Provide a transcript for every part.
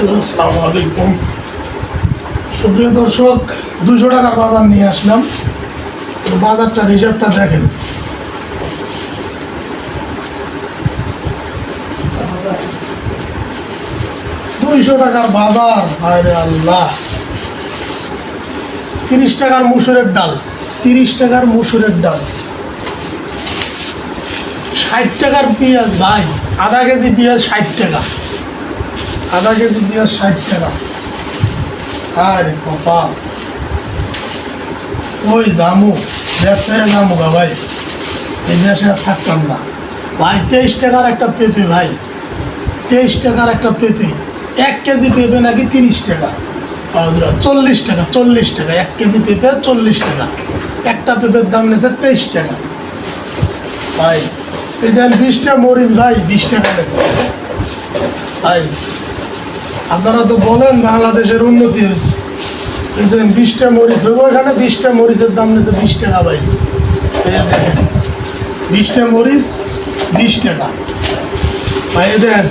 Hello আসসালামু আলাইকুম। সুপ্রিয় দর্শক, দুশো টাকার বাজার নিয়ে আসলাম। তো বাজারটা রিজার্ভটা দেখেন। দুইশো টাকার বাজার আরে আল্লাহ। তিরিশ টাকার মুসুরের ডাল, তিরিশ টাকার মুসুরের ডাল। ষাট টাকার পেঁয়াজ, ভাই, আধা কেজি পেঁয়াজ ষাট টাকা। আধা কেজি পেঁয়াজ ষাট টাকা। আরে কপাল ওই দামু দেশে দামু গা ভাই। এই আর থাকতাম না। ভাই, তেইশ টাকার একটা পেঁপে ভাই। তেইশ টাকার একটা পেঁপে। এক কেজি পেঁপে নাকি তিরিশ টাকা। চল্লিশ টাকা চল্লিশ টাকা। এক কেজি পেঁপে চল্লিশ টাকা। একটা পেঁপের দাম নেছে তেইশ টাকা। ভাই, এই দেন বিশটা মরিচ ভাই, বিশ টাকা নেছে ভাই আপনারা তো বলেন বাংলাদেশের উন্নতি হয়েছে। এই বিশটা মরিচ হইব এখানে বিশটা মরিচের দাম নিয়েছে বিশ টাকা ভাই। দেখেন, বিশটা মরিচ, বিশ টাকা। ভাই দেন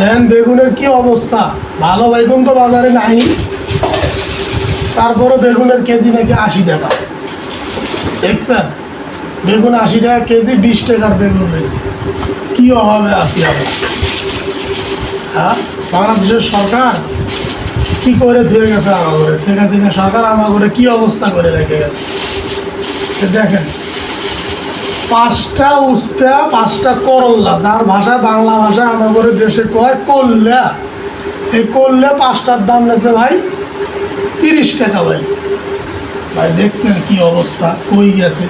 দেন বেগুনের কি অবস্থা? ভালো বেগুন তো বাজারে নাই। তারপরও বেগুনের কেজি নাকি আশি টাকা। দেখছেন? বেগুন আশি টাকা কেজি, বিশ টাকার বেগুন রয়েছে কি অভাবে আছি আমরা? হ্যাঁ বাংলাদেশের সরকার কি করে ধুয়ে গেছে আমার ঘরে শেখ সরকার আমার ঘরে কি অবস্থা করে রেখে গেছে? দেখেন, পাঁচটা উস্তা, পাঁচটা করল্লা, যার ভাষা বাংলা ভাষা আমার ঘরে দেশে কয়, করল্লা। এই করলে পাঁচটার দাম নেছে ভাই তিরিশ টাকা ভাই। ভাই, দেখছেন কি অবস্থা, কই গেছে?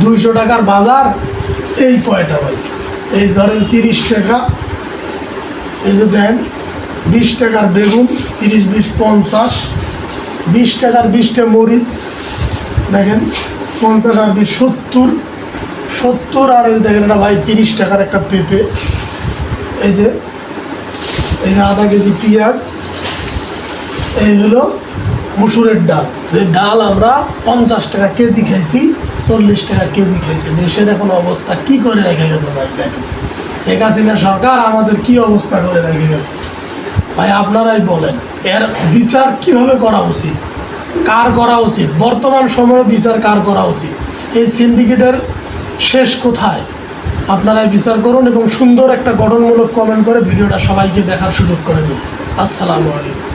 দুইশো টাকার বাজার, এই কয়টা ভাই? এই ধরেন তিরিশ টাকা এই যে দেন, বিশ টাকার বেগুন, তিরিশ, বিশ, পঞ্চাশ, বিশ টাকার বিশটা মরিচ, দেখেন, পঞ্চাশ আর বিশ, সত্তর সত্তর আর এই দেখেন এটা ভাই তিরিশ টাকার একটা পেঁপে। এই যে এই যে আধা কেজি পেঁয়াজ, এই হলো মুসুরের ডাল। যে ডাল আমরা পঞ্চাশ টাকা কেজি খাইছি, চল্লিশ টাকা কেজি খাইছি। দেশের এখন অবস্থা কি করে রেখে গেছে ভাই, দেখেন। শেখ হাসিনা সরকার আমাদের কি অবস্থা করে রেখে গেছে? ভাই, আপনারাই বলেন, এর বিচার কীভাবে করা উচিত? কার করা উচিত? বর্তমান সময়ে বিচার কার করা উচিত? এই সিন্ডিকেটের শেষ কোথায়? আপনারাই বিচার করুন এবং সুন্দর একটা গঠনমূলক কমেন্ট করে ভিডিওটা সবাইকে দেখার সুযোগ করে দিন। আসসালামু আলাইকুম।